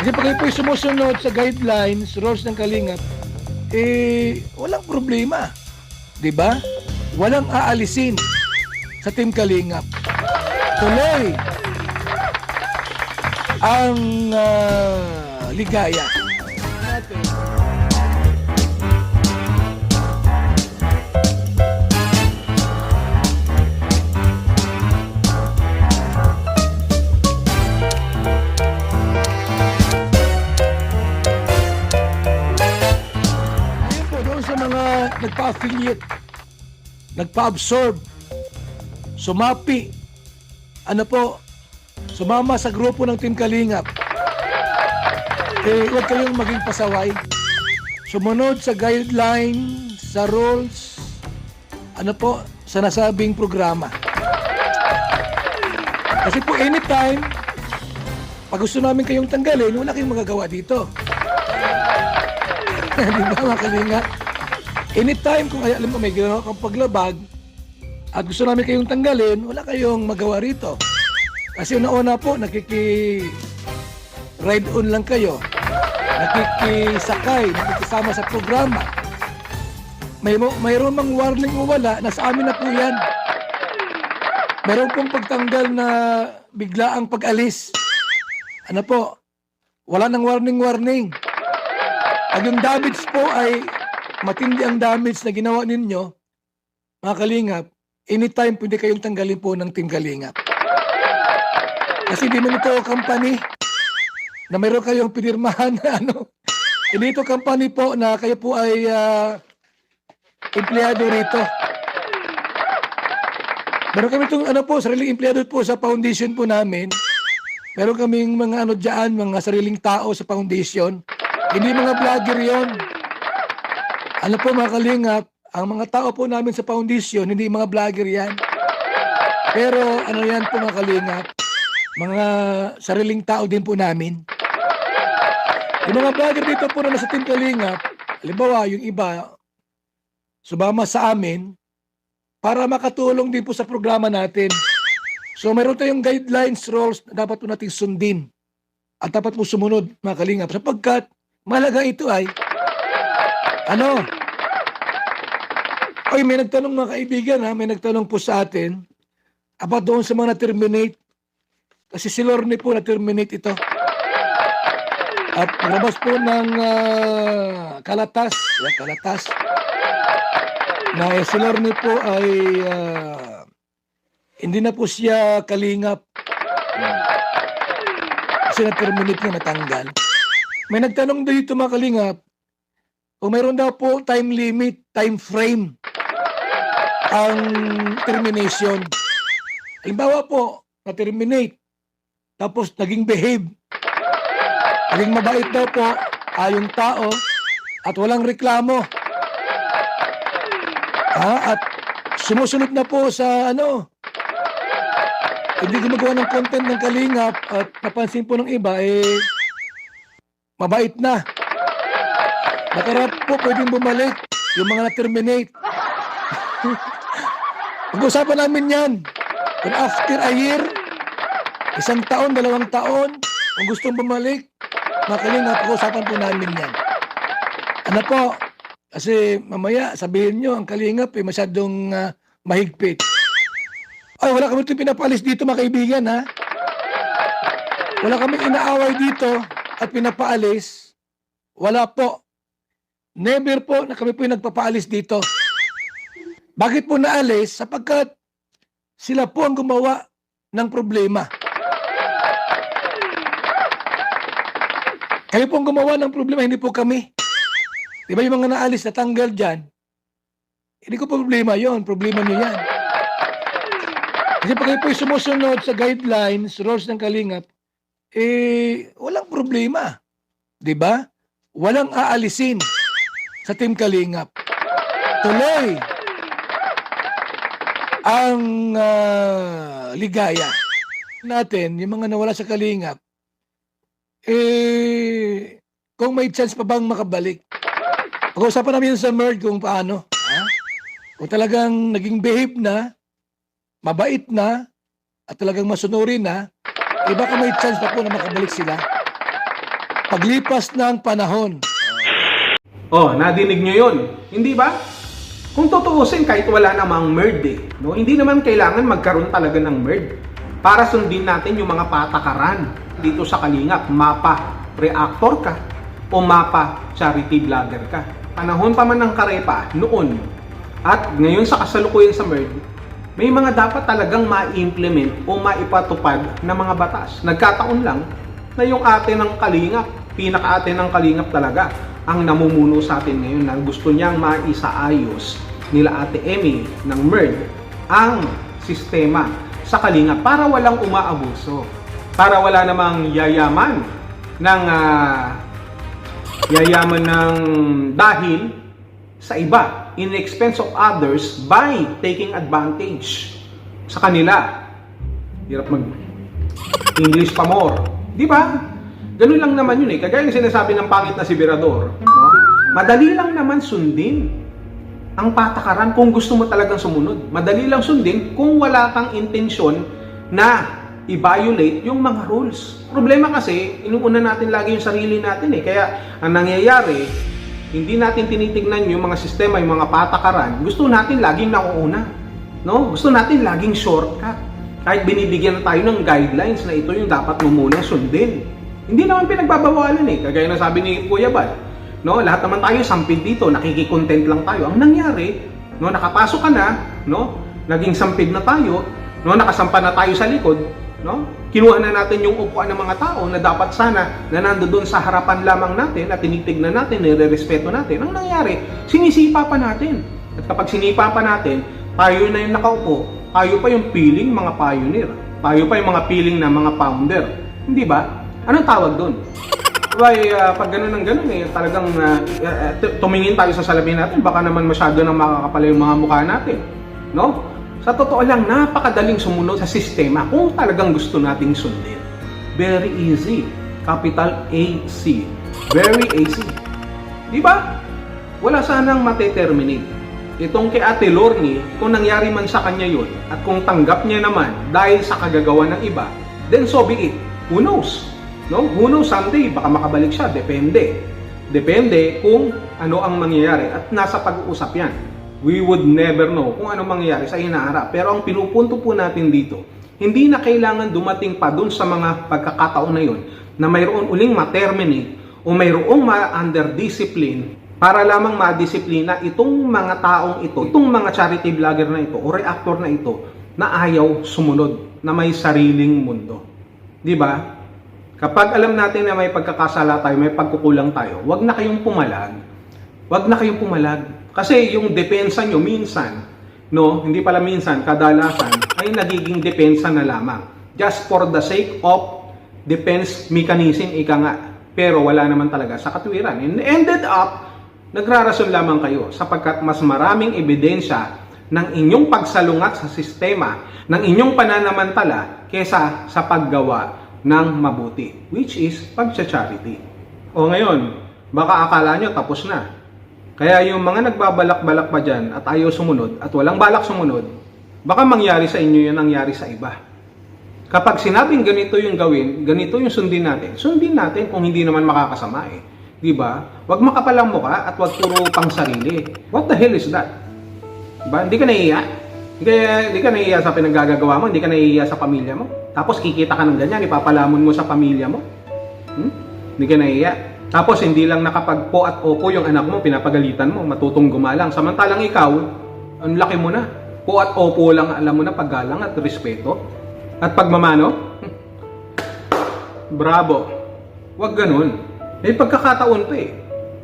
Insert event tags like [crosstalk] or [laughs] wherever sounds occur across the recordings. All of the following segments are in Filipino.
Kasi pag kayo sumusunod sa guidelines, rules ng Kalingap, eh, walang problema. ba? Walang aalisin sa Team Kalingap. Tuloy ang ah, ligaya. Nagpa-affiliate, nagpa-absorb, sumapi, ano po, sumama sa grupo ng Team Kalingap, eh, huwag kayong maging pasaway. Sumunod sa guideline, sa rules, ano po, sa nasabing programa. Kasi po anytime, pag gusto namin kayong tanggalin, wala kayong magagawa dito. [laughs] Di ba mga kalinga? Anytime kung ay, alam mo may ginawa kang paglabag at gusto namin kayong tanggalin, wala kayong magawa rito. Kasi una-una po, nakiki ride on lang kayo. Nakikisakay, nakikisama sa programa. May mayroon mang warning o wala, nasa amin na po yan. Meron pong pagtanggal na bigla ang pag-alis. Ano po? Wala nang warning-warning. Pag yung damage po ay matindi ang damage na ginawa ninyo, mga kalingap, anytime pwede kayong tanggalin po ng Team Kalingap. Kasi di man ito company na mayroon kayong pinirmahan na ano. Hindi ito company po na kayo po ay ah, empleyado rito. Meron kami itong ano po, sariling empleyado po sa foundation po namin. Meron kaming mga ano dyan, mga sariling tao sa foundation. Hindi mga vlogger yon. Ano po mga kalingap, ang mga tao po namin sa foundation, hindi mga vlogger yan. Pero ano yan po mga kalingap, mga sariling tao din po namin. Yung mga vlogger dito po na nasa Team Kalingap, halimbawa yung iba, sumama sa amin para makatulong din po sa programa natin. So meron tayong guidelines, rules na dapat po nating sundin. At dapat po sumunod mga kalingap sapagkat malaga ito ay ano? Oy, may nagtanong mga kaibigan ha, may nagtanong po sa atin about doon sa mga na-terminate. Kasi si Lorne po na-terminate ito. At palabas po ng ah, kalatas, yan, kalatas, na si Lorne po ay ah, hindi na po siya kalingap. Hmm. Kasi na-terminate niya, natanggal. May nagtanong dito mga kalingap, kung mayroon daw po time limit, time frame ang termination. Halimbawa po, na-terminate, tapos naging behave, naging mabait daw po yung tao at walang reklamo. Ah, at sumusunod na po sa ano, hindi gumagawa ng content ng kalingap at napansin po ng iba, eh, mabait na. Nakarap po pwedeng bumalik yung mga na-terminate. [laughs] Pag-usapan namin yan. Kung after a year, isang taon, dalawang taon, kung gustong bumalik, makaling pag-usapan po namin yan. Ano po? Kasi mamaya sabihin nyo, ang kalingap eh, masyadong ah, mahigpit. Ay, wala kami ito pinapalis dito mga kaibigan ha. Wala kami inaaway dito at pinapaalis. Wala po. Never po na kami po yung nagpapaalis dito. Bakit po naalis? Sapagkat sila po ang gumawa ng problema. Kayo po ang gumawa ng problema, hindi po kami. Di ba yung mga naalis na tanggal dyan? Hindi ko problema yon problema nyo yan. Kasi pag kayo po sumusunod sa guidelines, rules ng kalingap, eh, walang problema. Di ba? Walang aalisin sa Team Kalingap. Tuloy ang ah, ligaya natin, yung mga nawala sa Kalingap, eh, kung may chance pa bang makabalik. Pag-uusapan namin sa merge kung paano. Ha? Kung talagang naging behave na, mabait na, at talagang masunurin na, eh baka may chance pa po na makabalik sila. paglipas ng panahon. Oh, nadinig nyo yun. Hindi ba? Kung tutuusin, kahit wala namang merd eh, no? hindi naman kailangan magkaroon talaga ng merd para sundin natin yung mga patakaran dito sa Kalingap. Mapa reactor ka o mapa charity vlogger ka. Panahon pa man ng karepa, noon, at ngayon sa kasalukuyan sa merd, may mga dapat talagang ma-implement o maipatupad na mga batas. Nagkataon lang na yung ate ng Kalingap, pinaka-ate ng Kalingap talaga, ang namumuno sa atin ngayon na gusto niyang maisaayos nila ate Emmy ng MERD ang sistema sa Kalingap para walang umaabuso. Para wala namang yayaman ng ah, yayaman ng dahil sa iba in expense of others by taking advantage sa kanila. Hirap mag English pa more. Di ba? Ganun lang naman yun eh. Kagaya ng sinasabi ng pangit na si Berador. No? Madali lang naman sundin ang patakaran kung gusto mo talagang sumunod. Madali lang sundin kung wala kang intensyon na i-violate yung mga rules. Problema kasi, inuuna natin lagi yung sarili natin eh. Kaya ang nangyayari, hindi natin tinitignan yung mga sistema, yung mga patakaran. Gusto natin laging nauuna. No? Gusto natin laging shortcut. Kahit binibigyan tayo ng guidelines na ito yung dapat mo munang sundin. Hindi naman pinagbabawalan eh. Kagaya na sabi ni Kuya Bal, no? Lahat naman tayo sampid dito, nakikikontent lang tayo. Ang nangyari, no, nakapasok ka na, no? Naging sampid na tayo, no, nakasampa na tayo sa likod, no? Kinuha na natin yung upuan ng mga tao na dapat sana na nandoon sa harapan lamang natin at tinitignan natin, nire-respeto natin. Ang nangyari, sinisipa pa natin. At kapag sinipa pa natin, tayo na yung nakaupo, tayo pa yung piling mga pioneer. Tayo pa yung mga piling na mga founder. Hindi ba? Anong tawag doon? [laughs] Why, uh, pag ganun ng ganun eh, talagang uh, uh, tumingin tayo sa salamin natin, baka naman masyado nang makakapala yung mga mukha natin. No? Sa totoo lang, napakadaling sumunod sa sistema kung talagang gusto nating sundin. Very easy. Capital AC. Very easy. Di ba? Wala sanang mateterminate. Itong kay Ate Lorne, kung nangyari man sa kanya yon at kung tanggap niya naman dahil sa kagagawa ng iba, then so be it. Who knows? No? Who knows someday, baka makabalik siya. Depende. Depende kung ano ang mangyayari at nasa pag-uusap yan. We would never know kung ano mangyayari sa hinaharap. Pero ang pinupunto po natin dito, hindi na kailangan dumating pa dun sa mga pagkakataon na yun na mayroon uling ma-terminate o mayroong ma-under discipline para lamang ma-disiplina itong mga taong ito, itong mga charity vlogger na ito o reactor na ito na ayaw sumunod, na may sariling mundo. Di ba? Kapag alam natin na may pagkakasala tayo, may pagkukulang tayo, wag na kayong pumalag. Wag na kayong pumalag. Kasi yung depensa nyo minsan, no, hindi pala minsan, kadalasan, ay nagiging depensa na lamang. Just for the sake of defense mechanism, ika nga. Pero wala naman talaga sa katwiran. And ended up, nagrarason lamang kayo sapagkat mas maraming ebidensya ng inyong pagsalungat sa sistema, ng inyong pananamantala kesa sa paggawa ng mabuti, which is pagcha-charity. O ngayon, baka akala nyo tapos na. Kaya yung mga nagbabalak-balak pa dyan at ayaw sumunod at walang balak sumunod, baka mangyari sa inyo yun nangyari sa iba. Kapag sinabing ganito yung gawin, ganito yung sundin natin, sundin natin kung hindi naman makakasama eh. Ba? Huwag makapalang mukha at huwag puro pang sarili. What the hell is that? Diba? Hindi ka nahiya? Hindi, hindi ka nahiya sa pinaggagawa mo, hindi ka nahiya sa pamilya mo. Tapos kikita ka ng ganyan, ipapalamon mo sa pamilya mo. Hmm? Hindi ka nahiya. Tapos hindi lang nakapagpo at opo yung anak mo, pinapagalitan mo, matutong gumalang. Samantalang ikaw, ang laki mo na. Po at opo lang alam mo na paggalang at respeto. At pagmamano, bravo. Huwag ganun. May pagkakataon pa eh.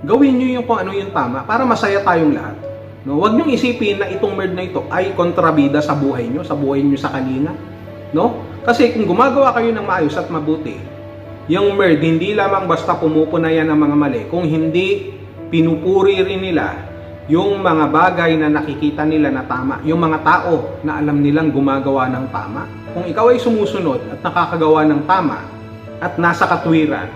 Gawin nyo yung kung ano yung tama para masaya tayong lahat. No, wag niyo isipin na itong merd na ito ay kontrabida sa buhay niyo, sa buhay niyo sa kalinga. No? Kasi kung gumagawa kayo ng maayos at mabuti, yung merd hindi lamang basta pumupunayan ng mga mali, kung hindi pinupuri rin nila yung mga bagay na nakikita nila na tama, yung mga tao na alam nilang gumagawa ng tama. Kung ikaw ay sumusunod at nakakagawa ng tama at nasa katwiran,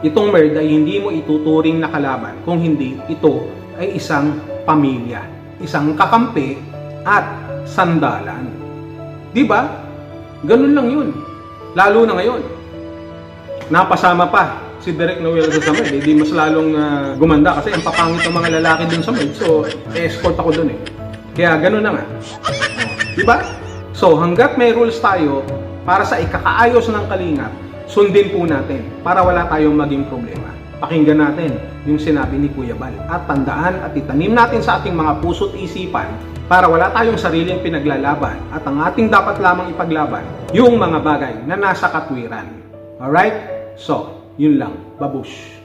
itong merd ay hindi mo ituturing na kalaban kung hindi ito ay isang pamilya, isang kakampi at sandalan. 'Di ba? Ganun lang 'yun. Lalo na ngayon. Napasama pa si Derek Noel sa Med, eh, di mas lalong ah, gumanda kasi ang papangit ng mga lalaki dun sa Med. So, escort ako dun eh. Kaya ganun na nga. Di ba? So, hanggat may rules tayo para sa ikakaayos ng kalingap, sundin po natin para wala tayong maging problema. Pakinggan natin yung sinabi ni Kuya Bal at tandaan at itanim natin sa ating mga puso't isipan para wala tayong sariling pinaglalaban at ang ating dapat lamang ipaglaban yung mga bagay na nasa katwiran. Alright? So, yun lang. Babush.